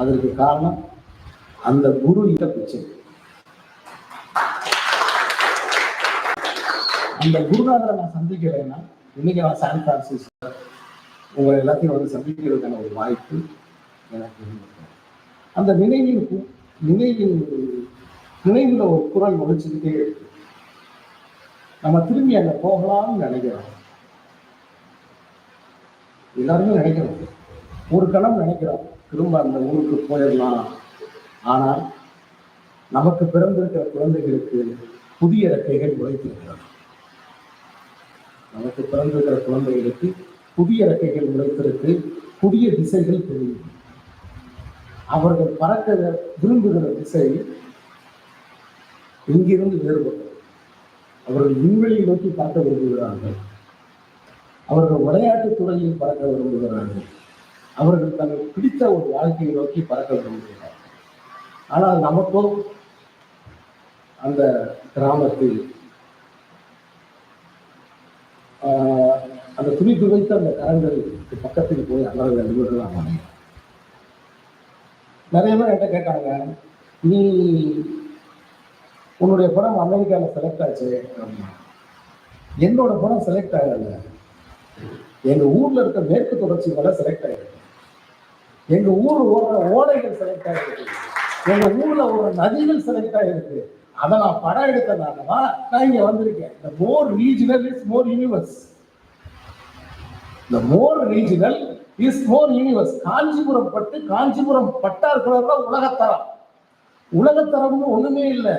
அதற்கு காரணம் அந்த குரு கிட்ட பிரச்சனை. அந்த குருநாதரை நான் சந்திக்கிறேன்னா இன்னைக்கு நான் சான் பிரான்சிஸ்கோ உங்களை எல்லாத்தையும் வந்து சந்திக்கிறதுக்கான ஒரு வாய்ப்பு எனக்கு அந்த நினைவின் நினைவின் நினைவுல ஒரு குரல் ஒழிச்சுக்கிட்டே இருக்கு. நம்ம திரும்பி அங்க போகலாம்னு நினைக்கிறோம். எல்லாருமே நினைக்கிறோம். ஒரு கணம் நினைக்கிறோம். திரும்ப அந்த ஊருக்கு போயிடலாம். ஆனால் நமக்கு பிறந்திருக்கிற குழந்தைகளுக்கு புதிய ரெக்கைகள் உழைத்திருக்கிறது நமக்கு பிறந்திருக்கிற குழந்தைகளுக்கு புதிய ரெக்கைகள் உழைத்திருக்கு புதிய திசைகள் தெரியும். அவர்கள் பறக்க விரும்புகிற திசை இங்கிருந்து வேறுபட்டது? அவர்கள் விண்வெளியை நோக்கி பறக்க விரும்புகிறார்கள். அவர்கள் விளையாட்டுத் துறையில் பறக்க விரும்புகிறார்கள். அவர்கள் தங்களுக்கு பிடித்த ஒரு வாழ்க்கையை நோக்கி பறக்க விரும்புகிறார் ஆனால் நமக்கோ அந்த கிராமத்தில் அந்த துணி துவைத்த அந்த கரங்களுக்கு பக்கத்தில் போய் அமர வேண்டும் என்று நான் நினைக்கிறேன் நிறைய பேர் என்கிட்ட கேட்டாங்க நீ உன்னுடைய படம் அமெரிக்காவில் செலக்ட் ஆச்சு. என்னோட படம் செலக்ட் ஆகல. எங்க ஊர்ல இருக்க மேற்கு தொடர்ச்சி மேலே செலக்ட் ஆயிருக்கு. எங்க ஊர் ஓடுற ஓடைகள் செலக்ட் ஆயிருக்கு எங்க ஊர்ல ஒரு நதிகள் செலக்ட் ஆயிருக்கு அதை நான் படம் எடுத்தனாலதான் நான் இங்க வந்திருக்கேன். இந்த more regional is more universe இந்த more regional is more universe Kanchipuram பட்டு காஞ்சிபுரம் பட்டார் இருக்கிறது தான் உலகத்தரம். உலகத்தரம்னு ஒண்ணுமே இல்லை.